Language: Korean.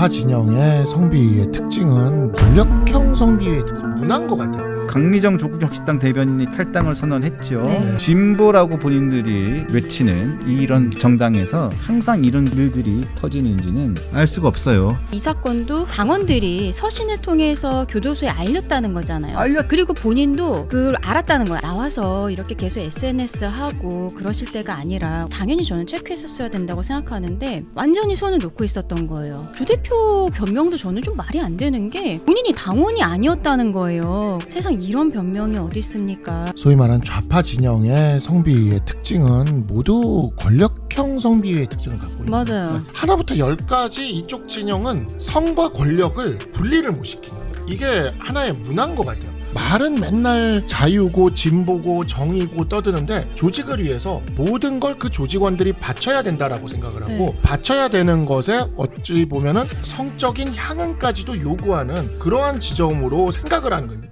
좌파 진영의 성비의 특징은 권력형 성비의 특징 문화인 것 같아요. 강미정 조국혁신당 대변인이 탈당을 선언했죠. 네. 진보라고 본인들이 외치는 이런 정당에서 항상 이런 일들이 터지는지는 알 수가 없어요. 이 사건도 당원들이 서신을 통해서 교도소에 알렸다는 거잖아요. 알렸- 그리고 본인도 그걸 알았다는 거야. 나와서 이렇게 계속 SNS 하고 그러실 때가 아니라 당연히 저는 체크했었어야 된다고 생각하는데 완전히 손을 놓고 있었던 거예요. 부대표 변명도 저는 좀 말이 안 되는 게 본인이 당원이 아니었다는 거예요. 세상 이런 변명이 어디 있습니까? 소위 말하는 좌파 진영의 성비의 특징은 모두 권력형 성비의 특징을 갖고 있는. 맞아요. 하나부터 열까지 이쪽 진영은 성과 권력을 분리를 못 시키는 거예요. 이게 하나의 문화인 것 같아요. 말은 맨날 자유고 진보고 정의고 떠드는데 조직을 위해서 모든 걸 그 조직원들이 바쳐야 된다라고 생각을 하고 네. 바쳐야 되는 것에 어찌 보면은 성적인 향응까지도 요구하는 그러한 지점으로 생각을 하는 거예요.